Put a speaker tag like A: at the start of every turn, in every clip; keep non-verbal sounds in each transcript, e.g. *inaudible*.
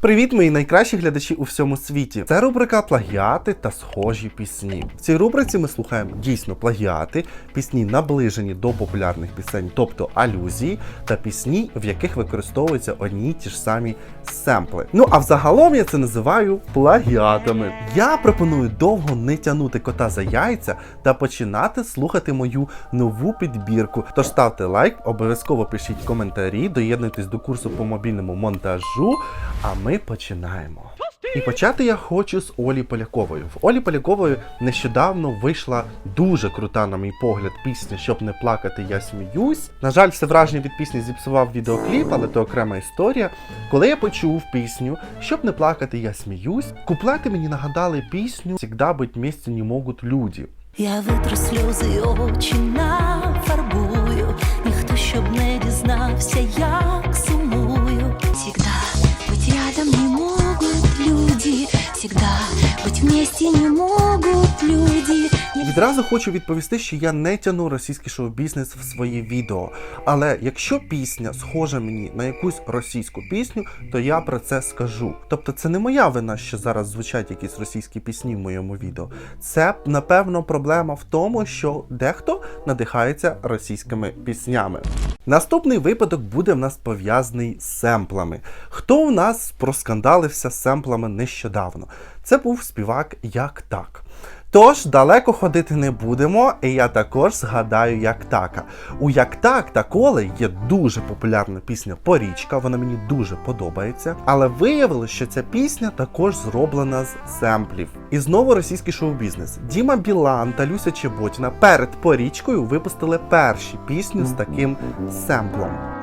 A: Привіт, мої найкращі глядачі у всьому світі. Це рубрика Плагіати та схожі пісні. В цій рубриці ми слухаємо дійсно плагіати, пісні наближені до популярних пісень, тобто алюзії, та пісні, в яких використовуються одні й ті ж самі семпли. Ну а взагалом я це називаю плагіатами. Я пропоную довго не тягнути кота за яйця та починати слухати мою нову підбірку. Тож ставте лайк, обов'язково пишіть коментарі, доєднуйтесь до курсу по мобільному монтажу. А ми починаємо. І почати я хочу з Олі Полякової. В Олі Полякової нещодавно вийшла дуже крута, на мій погляд, пісня Щоб не плакати, я сміюсь. На жаль, все враження від пісні зіпсував відеокліп, але то окрема історія. Коли я почув пісню Щоб не плакати, я сміюсь, куплети мені нагадали пісню «Всегда быть вместе не могут люди.
B: Я витру сльози очі нафарбую, ніхто щоб не дізнався, як сумую. Рядом не могут люди, всегда быть вместе не могут люди.
A: Відразу хочу відповісти, що я не тяну російський шоу-бізнес в свої відео. Але якщо пісня схожа мені на якусь російську пісню, то я про це скажу. Тобто це не моя вина, що зараз звучать якісь російські пісні в моєму відео. Це напевно проблема в тому, що дехто надихається російськими піснями. Наступний випадок буде в нас пов'язаний з семплами. Хто у нас проскандалився з семплами нещодавно? Це був співак як так. Тож далеко ходити не будемо, і я також згадаю як така. У як так та коле є дуже популярна пісня Порічка, вона мені дуже подобається. Але виявилося, що ця пісня також зроблена з семплів. І знову російський шоу-бізнес. Діма Білан та Люся Чеботіна перед порічкою випустили перші пісню з таким семплом.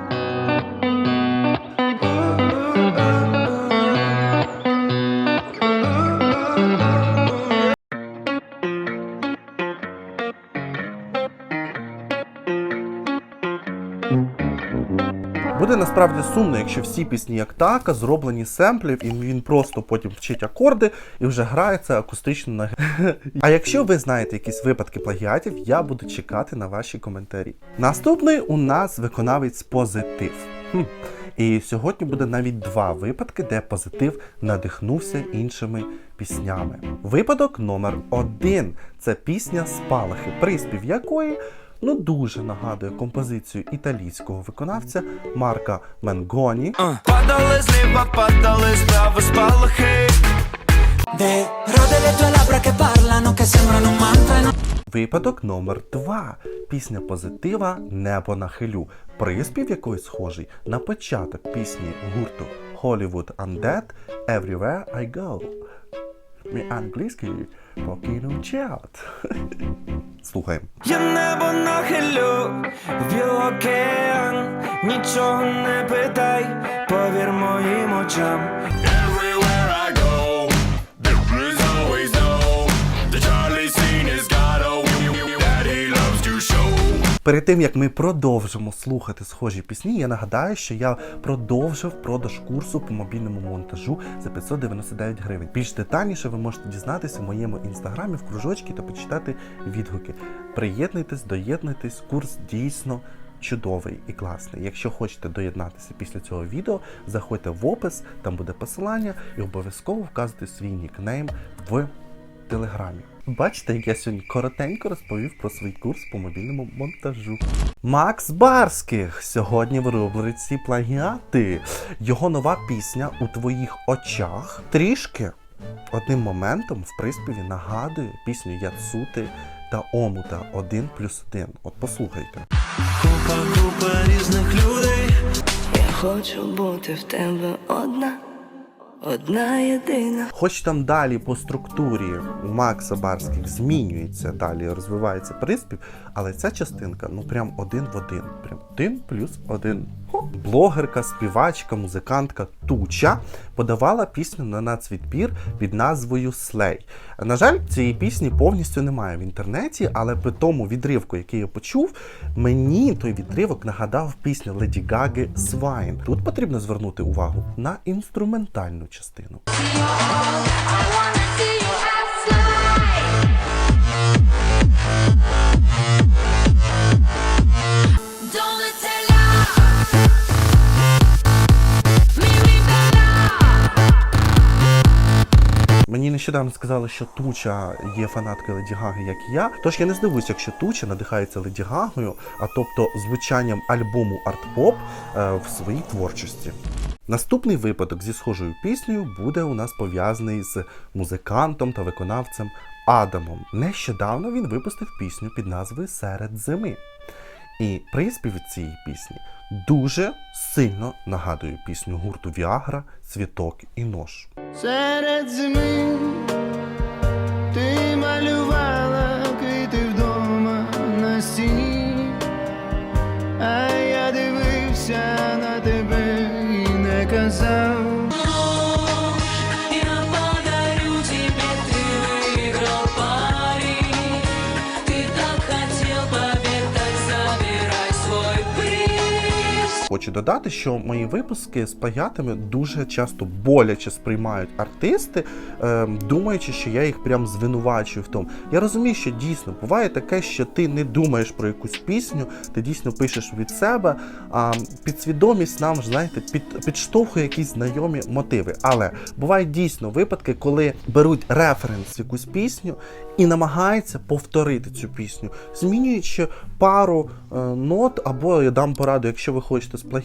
A: Насправді сумно, якщо всі пісні як така зроблені семплів, і він просто потім вчить акорди і вже грає це акустично на *laughs* А якщо ви знаєте якісь випадки плагіатів, я буду чекати на ваші коментарі. Наступний у нас виконавець позитив. Хм. І сьогодні буде навіть два випадки, де позитив надихнувся іншими піснями. Випадок номер один це пісня Спалахи, приспів якої ну дуже нагадує композицію італійського виконавця Марка Менгоні.
C: Падали зліва, падали справа спалахи
D: un mantra e non
A: Випадок номер два. Пісня позитива Небо на хилю. Приспів якої схожий на початок пісні гурту Hollywood Undead Everywhere I Go. Мій англійський покинув чат. *laughs* Слухаємо.
C: Я небо нахилю в океан Нічого не питай, повір моїм очам
A: Перед тим як ми продовжимо слухати схожі пісні, я нагадаю, що я продовжив продаж курсу по мобільному монтажу за 599 гривень. Більш детальніше ви можете дізнатися в моєму інстаграмі в кружочки та почитати відгуки. Приєднуйтесь, доєднуйтесь, курс дійсно. Чудовий і класний. Якщо хочете доєднатися після цього відео, заходьте в опис, там буде посилання, і обов'язково вказуйте свій нікнейм в телеграмі. Бачите, як я сьогодні коротенько розповів про свій курс по мобільному монтажу. Макс Барських сьогодні в рубриці плагіати. Його нова пісня у твоїх очах трішки одним моментом в приспіві нагадує пісню Яцути та Омута 1 плюс 1. От послухайте.
C: Купа, купа різних людей
B: Я хочу бути в тебе одна, одна єдина.
A: Хоч там далі по структурі у Макса Барських змінюється, далі розвивається приспів, але ця частинка ну прям один в один. Прям один плюс один. Блогерка, співачка, музикантка Туча подавала пісню на нацвідбір під назвою Слей. На жаль, цієї пісні повністю немає в інтернеті, але при тому відривку, який я почув, мені той відривок нагадав пісню Леді Гаги Свайн. Тут потрібно звернути увагу на інструментальну частину.
B: Me, me, bella.
A: нещодавно сказали, що Туча є фанаткою Леді Гаги, як і я. Тож я не здивуюся, якщо Туча надихається Леді Гагою, а тобто звучанням альбому арт-поп е, в своїй творчості. Наступний випадок зі схожою піснею буде у нас пов'язаний з музикантом та виконавцем Адамом. Нещодавно він випустив пісню під назвою Серед зими. І приспів цієї пісні дуже сильно нагадує пісню гурту Віагра, Цвіток і нож.
E: Серед зими
A: додати, що мої випуски з плагіатами дуже часто боляче сприймають артисти, е, думаючи, що я їх прям звинувачую в тому. Я розумію, що дійсно буває таке, що ти не думаєш про якусь пісню, ти дійсно пишеш від себе, а підсвідомість нам знаєте, під, підштовхує якісь знайомі мотиви. Але бувають дійсно випадки, коли беруть референс в якусь пісню і намагаються повторити цю пісню, змінюючи пару е, нот, або я дам пораду, якщо ви хочете сплагіатити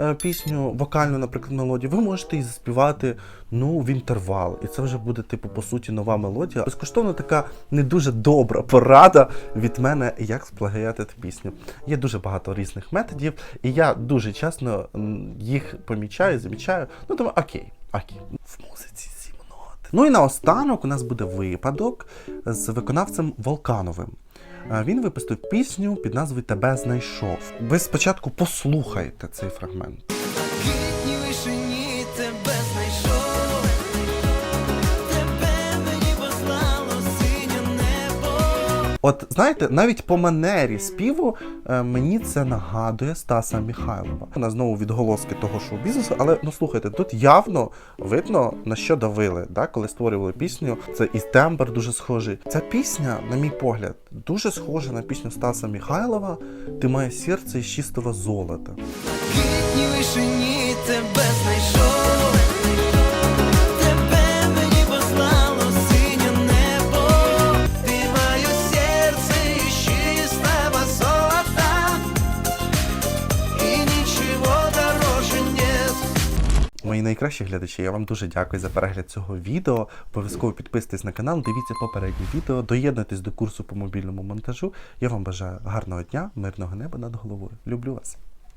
A: е, пісню вокальну, наприклад, мелодію, ви можете її заспівати ну, в інтервал. І це вже буде, типу, по суті, нова мелодія. Безкоштовно така не дуже добра порада від мене, як сплагіатити пісню. Є дуже багато різних методів, і я дуже часто м, їх помічаю, замічаю. Ну, тому окей, окей. В музиці. Ну і наостанок у нас буде випадок з виконавцем Волкановим. Він випустив пісню під назвою Тебе знайшов. Ви спочатку послухайте цей фрагмент.
E: В літній
A: От знаєте, навіть по манері співу е, мені це нагадує Стаса Міхайлова. Вона знову відголоски того шоу бізнесу, але ну слухайте, тут явно видно на що давили, да, коли створювали пісню. Це і тембр дуже схожий. Ця пісня, на мій погляд, дуже схожа на пісню Стаса Міхайлова Ти моє серце із чистого золота.
E: В літній вишині тебе знайшов,
A: Мої найкращі глядачі, я вам дуже дякую за перегляд цього відео. Обов'язково підписуйтесь на канал, дивіться попередні відео, доєднуйтесь до курсу по мобільному монтажу. Я вам бажаю гарного дня, мирного неба над головою. Люблю вас.